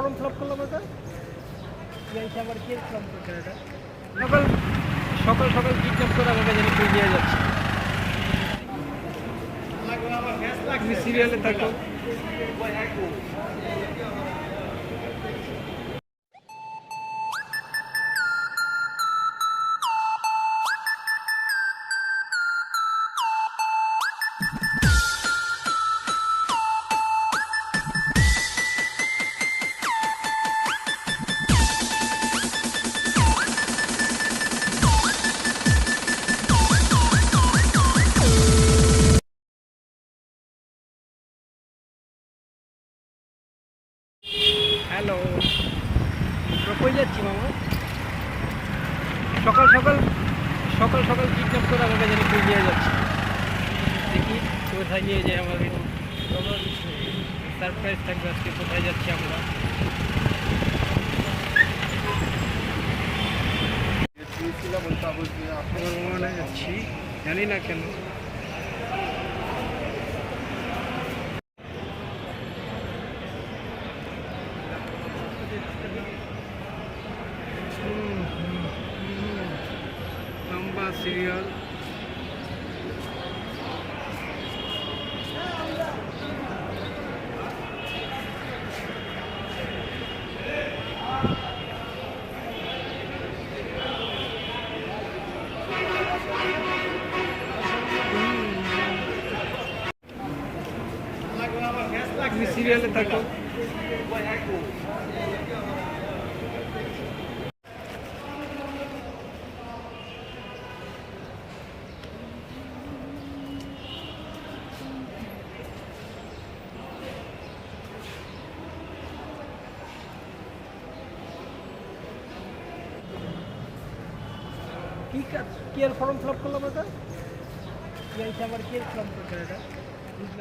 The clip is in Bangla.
ফর্ম ফিল আপ করলাম এটা? আবার কি ফর্ম করতে এটা? সকাল সকাল সকাল কিডন্যাপ করে আমাকে যেন তুই দিয়ে যাচ্ছে। সিরিয়ালে থাকো। হ্যালো। কই যাচ্ছি, মামা? সকাল সকাল সকাল সকাল কিডন্যাপ করে আমাকে জানি তুই নিয়ে যাচ্ছে। দেখি কোথায় নিয়ে যায় আমাকে। সারপ্রাইজ থাকবে আজকে, কোথায় যাচ্ছি আমরা। যাচ্ছি? জানি না কেন। সিরিয়াল সিরিয়ালে থাকো। কি কাজ কি ফর্ম ফিল আপ করলাম এটা? কি আছে আবার কি ফর্ম করছে এটা? বুঝলাম